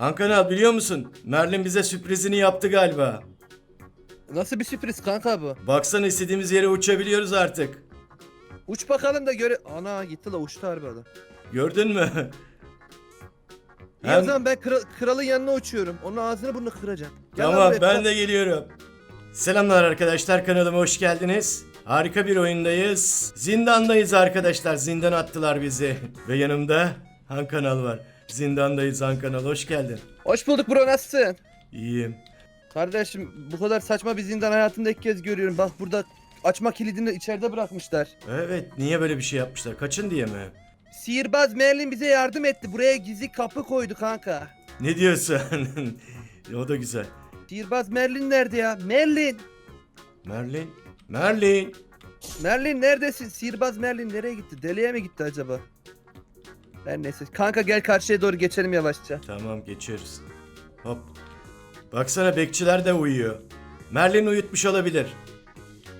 Hakan abi biliyor musun? Merlin bize sürprizini yaptı galiba. Nasıl bir sürpriz kanka bu? Baksana istediğimiz yere uçabiliyoruz artık. Uç bakalım da göre... Ana gitti la uçtu harbi adam. Gördün mü? İyi o zaman ben kra- kralın yanına uçuyorum. Onun ağzını burnunu kıracağım. Gel lan Tamam buraya, ben kral. de geliyorum. Selamlar arkadaşlar kanalıma hoş geldiniz. Harika bir oyundayız. Zindandayız arkadaşlar. Zindan attılar bizi. Ve yanımda Han Kanal var. Zindandayız Kanal. Hoş geldin. Hoş bulduk bro nasılsın? İyiyim. Kardeşim bu kadar saçma bir zindan hayatımda ilk kez görüyorum. Bak burada açma kilidini içeride bırakmışlar. Evet niye böyle bir şey yapmışlar? Kaçın diye mi? Sihirbaz Merlin bize yardım etti. Buraya gizli kapı koydu kanka. Ne diyorsun? o da güzel. Sihirbaz Merlin nerede ya? Merlin! Merlin. Merlin. Merlin neredesin? Sihirbaz Merlin nereye gitti? Deliye mi gitti acaba? Her neyse. Kanka gel karşıya doğru geçelim yavaşça. Tamam geçiyoruz. Hop. Baksana bekçiler de uyuyor. Merlin uyutmuş olabilir.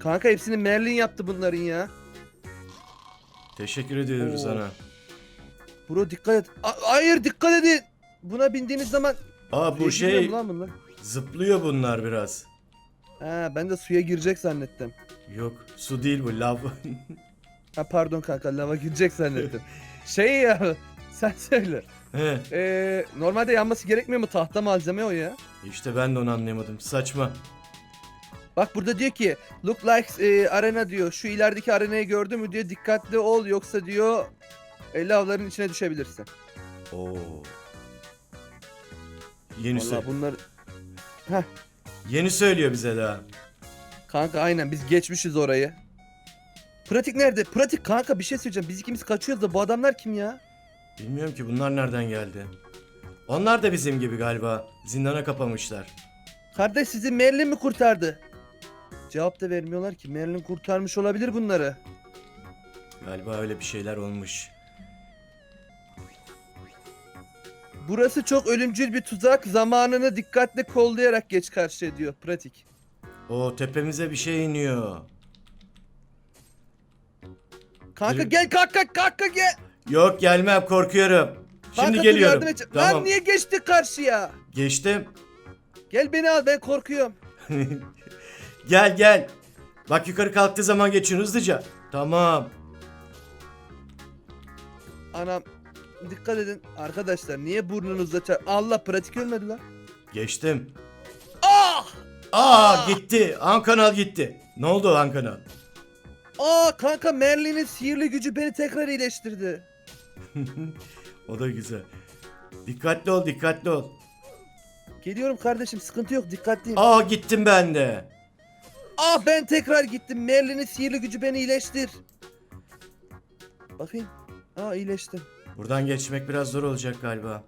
Kanka hepsini Merlin yaptı bunların ya. Teşekkür ediyoruz Oo. sana. Bro dikkat et. A- hayır dikkat edin. Buna bindiğiniz zaman Aa bu şey lan bunlar? zıplıyor bunlar biraz. Ha ben de suya girecek zannettim. Yok su değil bu lav. Ha pardon kanka lava girecek zannettim. şey ya sen söyle. He, Ee, normalde yanması gerekmiyor mu tahta malzeme o ya? işte ben de onu anlayamadım. Saçma. Bak burada diyor ki look like e, arena diyor. Şu ilerideki arenayı gördün mü diyor. Dikkatli ol yoksa diyor e, lavların içine düşebilirsin. Oo. Yeni, Vallahi sö- bunlar Yeni söylüyor bize daha. kanka aynen biz geçmişiz orayı. Pratik nerede? Pratik kanka bir şey söyleyeceğim. Biz ikimiz kaçıyoruz da bu adamlar kim ya? Bilmiyorum ki bunlar nereden geldi. Onlar da bizim gibi galiba. Zindana kapamışlar. Kardeş sizi Merlin mi kurtardı? Cevap da vermiyorlar ki. Merlin kurtarmış olabilir bunları. Galiba öyle bir şeyler olmuş. Burası çok ölümcül bir tuzak. Zamanını dikkatle kollayarak geç karşıya diyor. Pratik. O tepemize bir şey iniyor. Kanka Yürü. gel kanka kanka gel. Yok gelmem korkuyorum. Şimdi Kanka dur geliyorum. yardım edeceğim. Tamam. Lan niye geçtik karşıya? Geçtim. Gel beni al ben korkuyorum. gel gel. Bak yukarı kalktığı zaman geçin hızlıca. Tamam. Anam dikkat edin arkadaşlar niye burnunuzda çar... Allah pratik ölmedi lan. Geçtim. Ah! Aa gitti. Han kanal gitti. Ne oldu Han kanal? Aa kanka Merlin'in sihirli gücü beni tekrar iyileştirdi. o da güzel. Dikkatli ol dikkatli ol. Geliyorum kardeşim sıkıntı yok dikkatliyim. Aa gittim ben de. Ah ben tekrar gittim. Merlin'in sihirli gücü beni iyileştir. Bakayım. Aa iyileştim. Buradan geçmek biraz zor olacak galiba.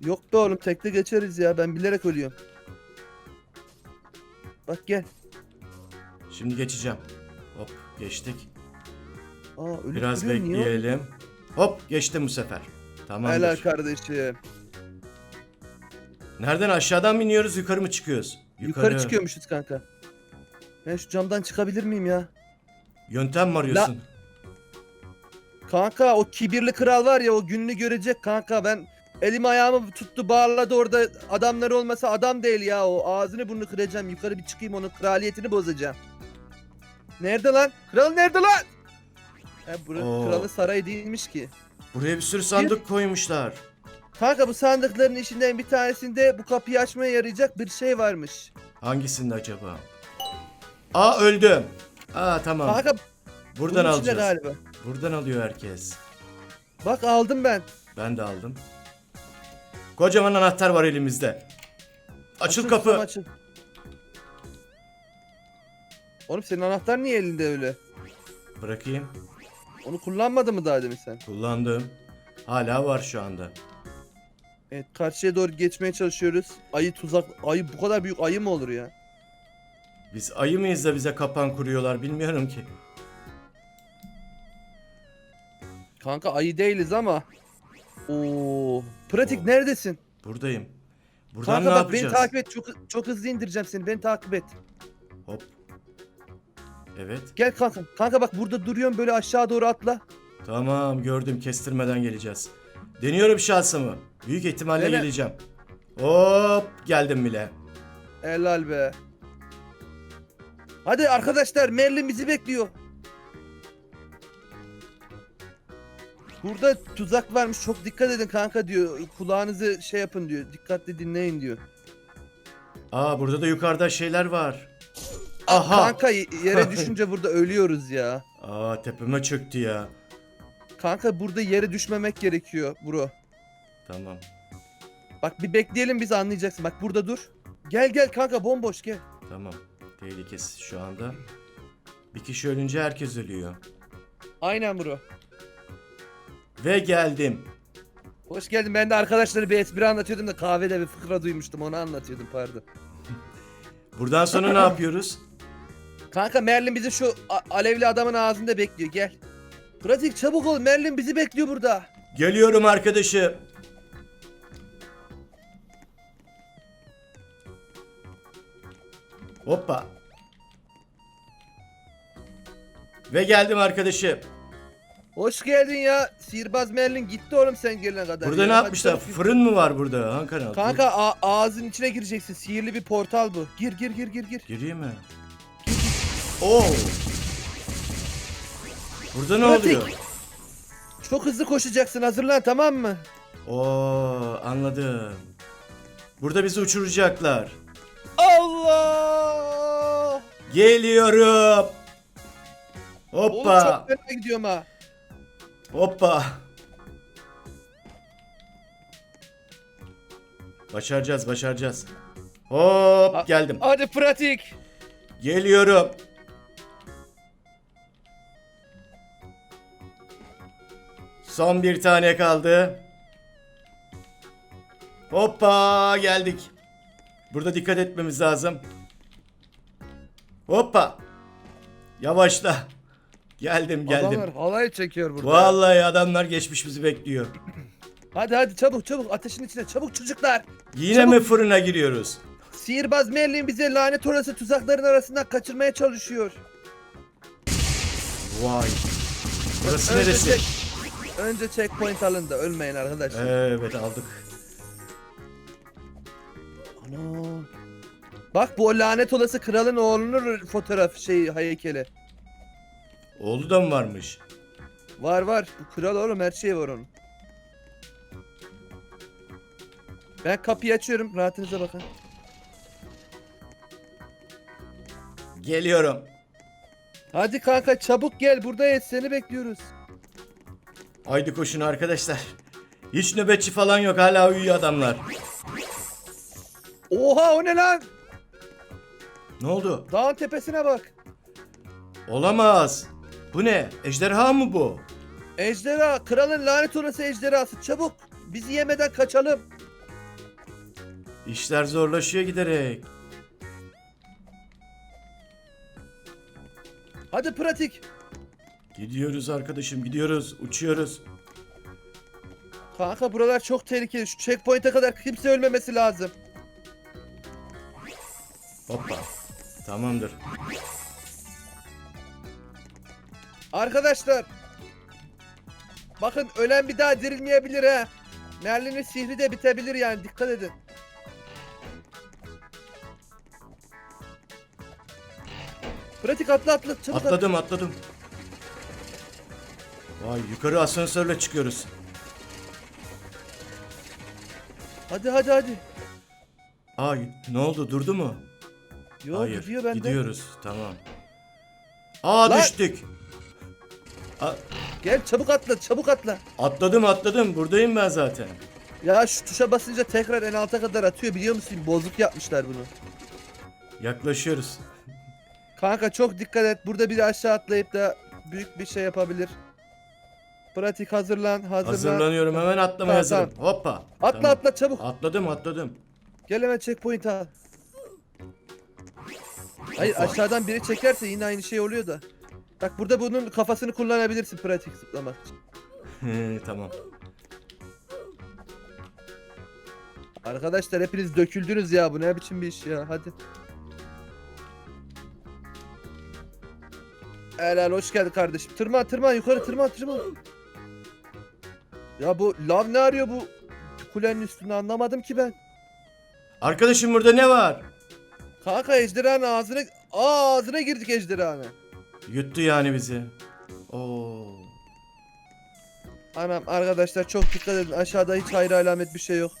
Yok be oğlum tekte geçeriz ya ben bilerek ölüyorum. Bak gel. Şimdi geçeceğim. Hop geçtik. Aa ölüp Biraz duruyor, niye o? bekleyelim. Hop geçtim bu sefer. Tamamdır. Helal kardeşim. Nereden aşağıdan mı iniyoruz yukarı mı çıkıyoruz? Yukarı, çıkıyormuşuz kanka. Ben şu camdan çıkabilir miyim ya? Yöntem mi arıyorsun? Kanka o kibirli kral var ya o gününü görecek kanka ben elimi ayağımı tuttu bağladı orada adamları olmasa adam değil ya o ağzını burnunu kıracağım yukarı bir çıkayım onun kraliyetini bozacağım. Nerede lan? Kral nerede lan? He bura Oo. kralın sarayı değilmiş ki. Buraya bir sürü sandık koymuşlar. Kanka bu sandıkların içinden bir tanesinde bu kapıyı açmaya yarayacak bir şey varmış. Hangisinde acaba? Aa öldüm. Aa tamam. Kanka Buradan bunun içinde alacağız. galiba. Buradan alıyor herkes. Bak aldım ben. Ben de aldım. Kocaman anahtar var elimizde. Açıl kapı. açıl. Oğlum senin anahtar niye elinde öyle? Bırakayım. Onu kullanmadın mı daha demin sen? Kullandım. Hala var şu anda. Evet karşıya doğru geçmeye çalışıyoruz. Ayı tuzak... Ayı bu kadar büyük ayı mı olur ya? Biz ayı mıyız da bize kapan kuruyorlar bilmiyorum ki. Kanka ayı değiliz ama. Oo. Pratik Oo. neredesin? Buradayım. Buradan Kanka ne bak yapacağız? beni takip et. Çok çok hızlı indireceğim seni. Beni takip et. Hop. Evet. Gel kanka. Kanka bak burada duruyorum böyle aşağı doğru atla. Tamam gördüm kestirmeden geleceğiz. Deniyorum şansımı. Büyük ihtimalle Dene. geleceğim. Hop geldim bile. Helal be. Hadi arkadaşlar Merlin bizi bekliyor. Burada tuzak varmış çok dikkat edin kanka diyor. Kulağınızı şey yapın diyor. Dikkatli dinleyin diyor. Aa burada da yukarıda şeyler var. Aha. Kanka yere düşünce burada ölüyoruz ya. Aa tepeme çöktü ya. Kanka burada yere düşmemek gerekiyor bro. Tamam. Bak bir bekleyelim biz anlayacaksın. Bak burada dur. Gel gel kanka bomboş gel. Tamam. Tehlikesiz şu anda. Bir kişi ölünce herkes ölüyor. Aynen bro. Ve geldim. Hoş geldin. Ben de arkadaşlara bir espri anlatıyordum da kahvede bir fıkra duymuştum. Onu anlatıyordum pardon. Buradan sonra ne yapıyoruz? Kanka Merlin bizi şu a- alevli adamın ağzında bekliyor. Gel. Pratik çabuk ol. Merlin bizi bekliyor burada. Geliyorum arkadaşım. Hoppa. Ve geldim arkadaşım. Hoş geldin ya. Sihirbaz Merlin gitti oğlum sen gelene kadar. Burada ya. ne Hadi yapmışlar? çabuk. Fırın mı var burada? Han kanal. Kanka a- ağzın içine gireceksin. Sihirli bir portal bu. Gir gir gir gir gir. Gireyim mi? Oo. Burada ne Pratik. oluyor? Çok hızlı koşacaksın. Hazırlan tamam mı? Oo, anladım. Burada bizi uçuracaklar. Allah! Geliyorum. Oğlum Hoppa. çok fena gidiyorum ha. Hoppa. Başaracağız, başaracağız. Hop, geldim. Hadi pratik. Geliyorum. Son bir tane kaldı. Hoppa, geldik. Burada dikkat etmemiz lazım. Hoppa. Yavaşla. Geldim, geldim. Adamlar halay çekiyor burada. Vallahi adamlar geçmiş bizi bekliyor. Hadi hadi çabuk çabuk ateşin içine çabuk çocuklar. Yine Çabuk. mi fırına giriyoruz? Sihirbaz Merlin bize lanet orası tuzakların arasından kaçırmaya çalışıyor. Vay. Burası Önce neresi? check- önce checkpoint alın da ölmeyin arkadaşlar. Evet aldık. Ana. Bak bu o lanet olası kralın oğlunun fotoğraf şey heykeli. Oğlu da mı varmış? Var var. Bu kral oğlum her şey var onun. Ben kapıyı açıyorum. Rahatınıza bakın. Geliyorum. Hadi kanka çabuk gel. Buradayız. Seni bekliyoruz. Haydi koşun arkadaşlar. Hiç nöbetçi falan yok hala uyuyor adamlar. Oha o ne lan? Ne oldu? Dağın tepesine bak. Olamaz. Bu ne? Ejderha mı bu? Ejderha. Kralın lanet olası ejderhası. Çabuk. Bizi yemeden kaçalım. İşler zorlaşıyor giderek. Hadi pratik. Gidiyoruz arkadaşım gidiyoruz. Uçuyoruz. Kanka buralar çok tehlikeli. Şu checkpoint'e kadar kimse ölmemesi lazım. Hoppa. Tamamdır. Arkadaşlar. Bakın ölen bir daha dirilmeyebilir ha. Merlin'in sihri de bitebilir yani dikkat edin. Pratik atla atla çabuk atla. Atladım atladım. Vay yukarı asansörle çıkıyoruz. Hadi hadi hadi. Ay ne oldu durdu mu? Yok Hayır gidiyor bende. gidiyoruz tamam. Aa Lan! düştük. A- Gel çabuk atla çabuk atla. atladım atladım buradayım ben zaten. Ya şu tuşa basınca tekrar en alta kadar atıyor biliyor musun? Bozuk yapmışlar bunu. Yaklaşıyoruz. Kanka çok dikkat et. Burada biri aşağı atlayıp da büyük bir şey yapabilir. Pratik hazırlan hazırlan. Hazırlanıyorum hemen atlamaya Tamam, hazırım. Hoppa. Atla Tamam. atla çabuk. Atladım atladım. Gel hemen checkpoint al. Hayır Hoppa. aşağıdan biri çekerse yine aynı şey oluyor da. Bak burada bunun kafasını kullanabilirsin pratik zıplamak için. tamam. Arkadaşlar hepiniz döküldünüz ya bu ne biçim bir iş ya hadi. Helal hoş geldin kardeşim. Tırman tırman yukarı tırman tırman. Ya bu lav ne arıyor bu kulenin üstünde anlamadım ki ben. Arkadaşım burada ne var? Kanka ejderhanın ağzına... Aa, ağzına girdik ejderhanın. Yuttu yani bizi. Oo. Anam arkadaşlar çok dikkat edin. Aşağıda hiç hayra alamet bir şey yok.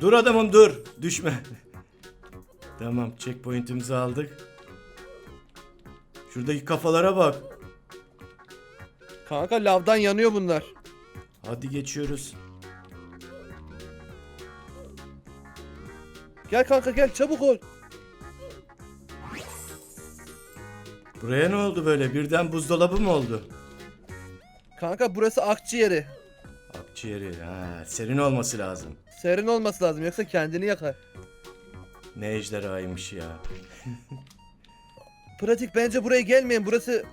Dur adamım dur. Düşme. tamam checkpoint'imizi aldık. Şuradaki kafalara bak. Kanka lavdan yanıyor bunlar. Hadi geçiyoruz. Gel kanka gel çabuk ol. Buraya ne oldu böyle? Birden buzdolabı mı oldu? Kanka burası akciğeri. Akciğeri. Ha, serin olması lazım. Serin olması lazım yoksa kendini yakar. Ne ejderhaymış ya. Pratik bence buraya gelmeyin. Burası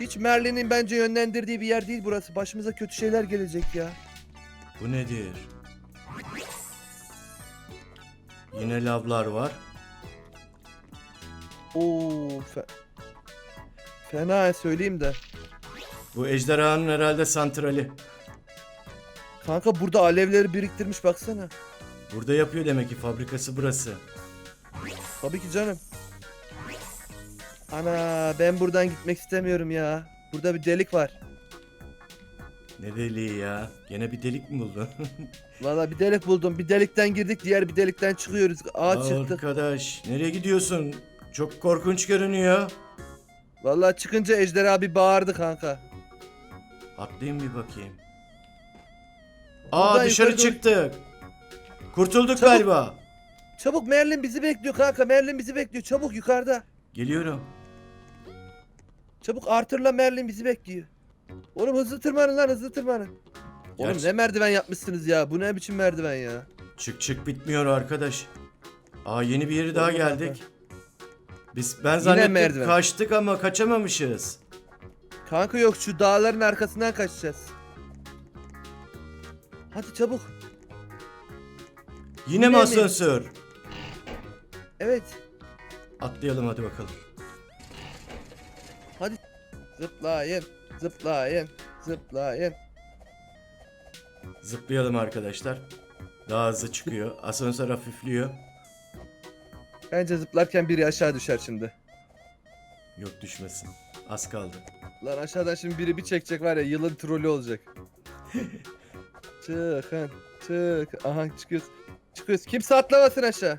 hiç Merlin'in bence yönlendirdiği bir yer değil burası. Başımıza kötü şeyler gelecek ya. Bu nedir? Yine lavlar var. Oo, fe- fena söyleyeyim de. Bu ejderhanın herhalde santrali. Kanka burada alevleri biriktirmiş baksana. Burada yapıyor demek ki fabrikası burası. Tabii ki canım. Ana ben buradan gitmek istemiyorum ya. Burada bir delik var. Ne deliği ya? Gene bir delik mi buldun? Valla bir delik buldum. Bir delikten girdik diğer bir delikten çıkıyoruz. Aa çıktık. Arkadaş nereye gidiyorsun? Çok korkunç görünüyor. Valla çıkınca ejderha bir bağırdı kanka. Atlayayım bir bakayım. Buradan Aa dışarı yukarı doğru- çıktık. Kurtulduk Çabuk. galiba. Çabuk Merlin bizi bekliyor kanka. Merlin bizi bekliyor. Çabuk yukarıda. Geliyorum. Çabuk Arthur'la Merlin bizi bekliyor. Oğlum hızlı tırmanın lan hızlı tırmanın. Oğlum Gerçi- ne merdiven yapmışsınız ya. Bu ne biçim merdiven ya. Çık çık bitmiyor arkadaş. Aa yeni bir yere daha Oğlum, geldik. Biz ben zannettim merdiven. kaçtık ama kaçamamışız. Kanka yok şu dağların arkasından kaçacağız. Hadi çabuk. Yine mi Yine mi? asansör? Evet. Atlayalım hadi bakalım. Zıplayın. Zıplayın. Zıplayın. Zıplayalım arkadaşlar. Daha hızlı çıkıyor. Asansör hafifliyor. Bence zıplarken biri aşağı düşer şimdi. Yok düşmesin. Az kaldı. Lan aşağıdan şimdi biri bir çekecek var ya yılın trolü olacak. Çıkın. Çık. Aha çıkıyoruz. Çıkıyoruz. Kimse atlamasın aşağı.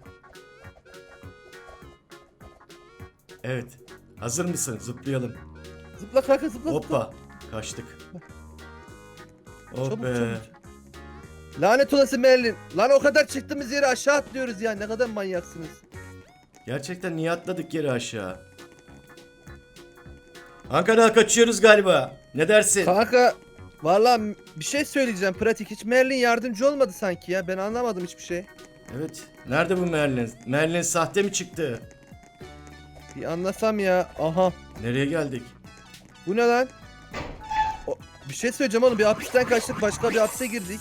Evet. Hazır mısın? Zıplayalım. Zıpla kanka zıpla. Hoppa. Kaçtık. Oh Çabuk, be. çabuk. Lanet olası Merlin. Lan o kadar çıktığımız yere aşağı atlıyoruz ya. Ne kadar manyaksınız. Gerçekten niye atladık geri aşağı? Ankara'dan kaçıyoruz galiba. Ne dersin? Kanka valla bir şey söyleyeceğim pratik. Hiç Merlin yardımcı olmadı sanki ya. Ben anlamadım hiçbir şey. evet. Nerede bu Merlin? Merlin sahte mi çıktı? Bir anlasam ya. Aha. Nereye geldik? Bu ne lan? O, bir şey söyleyeceğim oğlum. Bir hapisten kaçtık. Başka bir hapse girdik.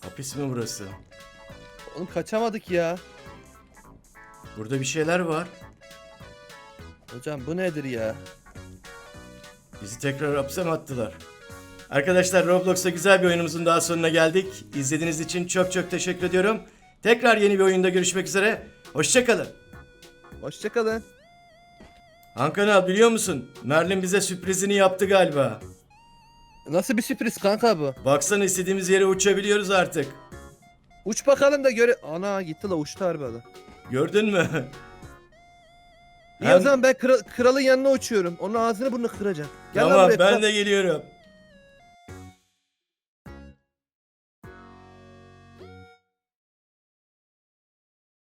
Hapis mi burası? Oğlum kaçamadık ya. Burada bir şeyler var. Hocam bu nedir ya? Bizi tekrar hapse mi attılar? Arkadaşlar Roblox'ta güzel bir oyunumuzun daha sonuna geldik. İzlediğiniz için çok çok teşekkür ediyorum. Tekrar yeni bir oyunda görüşmek üzere. Hoşçakalın. Hoşçakalın. Hakan biliyor musun? Merlin bize sürprizini yaptı galiba. Nasıl bir sürpriz kanka bu? Baksana istediğimiz yere uçabiliyoruz artık. Uç bakalım da göre... Ana gitti la uçtu harbi adam. Gördün mü? İyi Hem- o zaman ben kral- kralın yanına uçuyorum. Onun ağzını burnunu kıracağım. Gel lan tamam buraya. ben kral. de geliyorum.